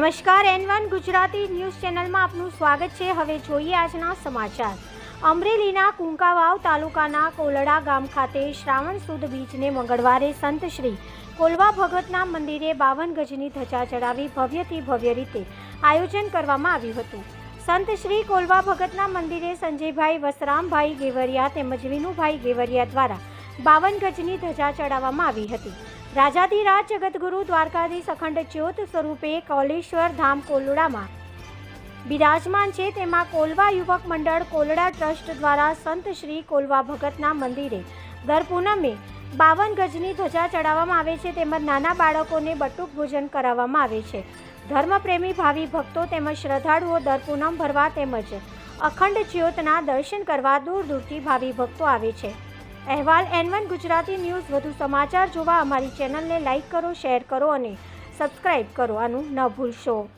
નમસ્કાર N one Gujarati news ચેનલમાં આપનું સ્વાગત છે. હવે જોઈએ આજના સમાચાર. અમરેલીના કુંકાવાવ તાલુકાના કોલડા ગામ ખાતે શ્રાવણ સુદ બીજને મંગળવારે સંત શ્રી કોલવા ભગતના મંદિરે બાવન ગજની ધજા ચડાવી ભવ્યથી ભવ્ય રીતે આયોજન કરવામાં આવ્યું હતું. સંત શ્રી કોલવા ભગતના મંદિરે સંજયભાઈ વસરામભાઈ ગેવરિયા તેમજ વિનુભાઈ ગેવરિયા દ્વારા બાવન ગજની ધજા ચડાવવામાં આવી હતી. રાજાધિરાજ જગતગુરુ દ્વારકાધીશ અખંડ જ્યોત સ્વરૂપે કૌલેશ્વર ધામ કોલડામાં. બિરાજમાન છે તેમાં કોલવા યુવક મંડળ કોલડા ટ્રસ્ટ દ્વારા સંત શ્રી કોલવા ભગતના મંદિરે. દર પૂનમે બાવન ગજની ધજા ચડાવવામાં આવે છે તેમજ નાના બાળકોને બટુક ભોજન કરાવવામાં આવે છે. ધર્મપ્રેમી ભાવિ ભક્તો તેમજ શ્રદ્ધાળુઓ દર પૂનમ ભરવા તેમજ અખંડ જ્યોતના દર્શન કરવા દૂર દૂરથી ભાવિ ભક્તો આવે છે. અહેવાલ એન વન ગુજરાતી ન્યૂઝ. વધુ સમાચાર જોવા અમારી ચેનલને લાઇક કરો, શેર કરો અને સબસ્ક્રાઇબ કરો. આનું ન ભૂલશો.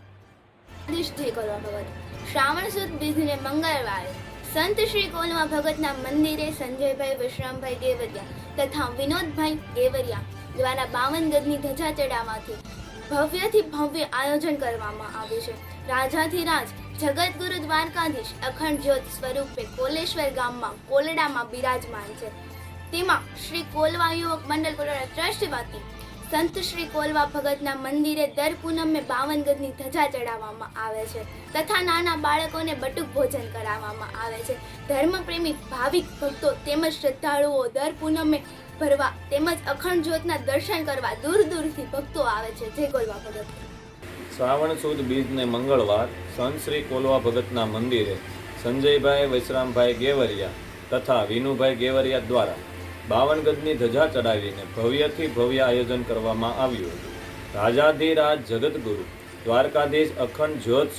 નિષ્ઠી કરો ભગત. શ્રાવણ સુદ બીજને મંગળવારે. સંત શ્રી કોલમાં ભગતના મંદિરે સંજયભાઈ, વિશ્રામભાઈ, દેવરિયા તથા વિનોદભાઈ, દેવરિયા દ્વારા બાવન ગજની ધજા ચડાવવાથી ભવ્યથી ભવ્ય આયોજન કરવામાં આવ્યું છે. રાજાધિરાજ જગતગુરુ દ્વારકાધીશ, અખંડ જ્યોત સ્વરૂપે કોલેશ્વર ગામમાં, કોલડામાં બિરાજમાન છે. તેમાં શ્રી કોલવા યુવક મંડળ કોલોરા ટ્રસ્ટ વતી સંત શ્રી કોલવા ભગતના મંદિરે દર પૂનમે બાવન ગજની ધજા ચડાવવામાં આવે છે તથા નાના બાળકોને બટુક ભોજન કરાવવામાં આવે છે. ધર્મપ્રેમી, ભાવિક ભક્તો તેમજ શ્રદ્ધાળુઓ દર પૂનમે ભરવા તેમજ અખંડ જ્યોતના દર્શન કરવા દૂર દૂરથી ભક્તો આવે છે. જે કોલવા ભગત. શ્રાવણ, સુદ બીજને મંગળવાર સંત શ્રી કોલવા ભગતના મંદિરે સંજયભાઈ, વૈશ્રામભાઈ ગેવરિયા તથા વિનુભાઈ ગેવરિયા દ્વારા બાવન ગજની ધજા ચડાવીને ભવ્યથી ભવ્ય આયોજન કરવામાં આવ્યું હતું. રાજાધિરાજ જગતગુરુ દ્વારકાધીશ અખંડ જ્યોત